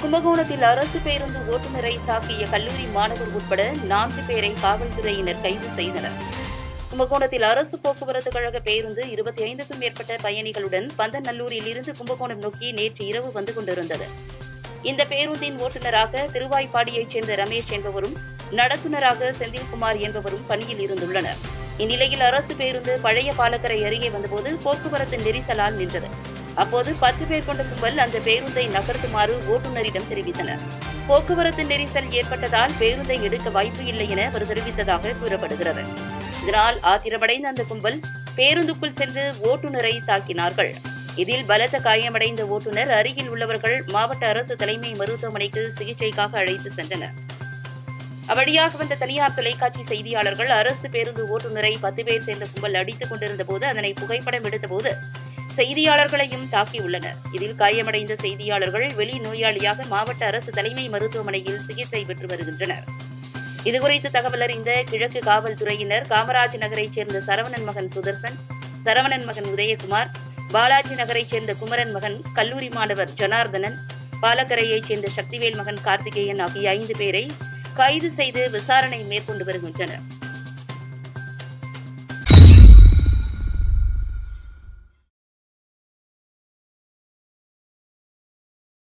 கும்பகோணத்தில் அரசு பேருந்து ஓட்டுநரை தாக்கிய கல்லூரி மாணவர் உட்பட நான்கு பேரை காவல்துறையினர் கைது செய்தனர். கும்பகோணத்தில் அரசு போக்குவரத்து கழக பேருந்து இருபத்தி ஐந்துக்கும் மேற்பட்ட பயணிகளுடன் பந்தநல்லூரில் இருந்து கும்பகோணம் நோக்கி நேற்று இரவு வந்து கொண்டிருந்தது. இந்த பேருந்தின் ஓட்டுநராக திருவாய்ப்பாடியைச் சேர்ந்த ரமேஷ் என்பவரும் நடத்துனராக செந்தில்குமார் என்பவரும் பணியில் இருந்துள்ளனர். இந்நிலையில் அரசு பேருந்து பழைய பாலக்கரை அருகே வந்தபோது போக்குவரத்து நெரிசலால் நின்றது. அப்போது பத்து பேர் கொண்ட கும்பல் அந்த பேருந்தை நகர்த்துமாறு ஓட்டுநரிடம் தெரிவித்தனர். போக்குவரத்து நெரிசல் ஏற்பட்டதால் பேருந்தை எடுக்க வாய்ப்பு இல்லை என அவர் தெரிவித்ததாக கூறப்படுகிறது. இதனால் ஆத்திரமடைந்த அந்த கும்பல் பேருந்துக்குள் சென்று ஓட்டுநரை தாக்கினார்கள். இதில் பலத்த காயமடைந்த ஓட்டுநர் அருகில் உள்ளவர்கள் மாவட்ட அரசு தலைமை மருத்துவமனைக்கு சிகிச்சைக்காக அழைத்து சென்றனர். அவ்வழியாக வந்த தனியார் தொலைக்காட்சி செய்தியாளர்கள் அரசு பேருந்து ஓட்டுநரை பத்து பேர் சேர்ந்த கும்பல் அடித்துக் கொண்டிருந்த போது அதனை புகைப்படம் எடுத்தபோது செய்தியாளர்களையும் தாக்கியுள்ளனர். இதில் காயமடைந்த செய்தியாளர்கள் வெளி நோயாளியாக மாவட்ட அரசு தலைமை மருத்துவமனையில் சிகிச்சை பெற்று வருகின்றனர். இதுகுறித்து தகவல் அறிந்த கிழக்கு காவல்துறையினர் காமராஜ் நகரைச் சேர்ந்த சரவணன் மகன் சுதர்சன் சரவணன் மகன் உதயகுமார் பாலாஜி நகரைச் சேர்ந்த குமரன் மகன் கல்லூரி மாணவர் ஜனார்தனன் பாலக்கரையைச் சேர்ந்த சக்திவேல் மகன் கார்த்திகேயன் ஆகிய ஐந்து பேரை கைது செய்து விசாரணை மேற்கொண்டு வருகின்றனர்.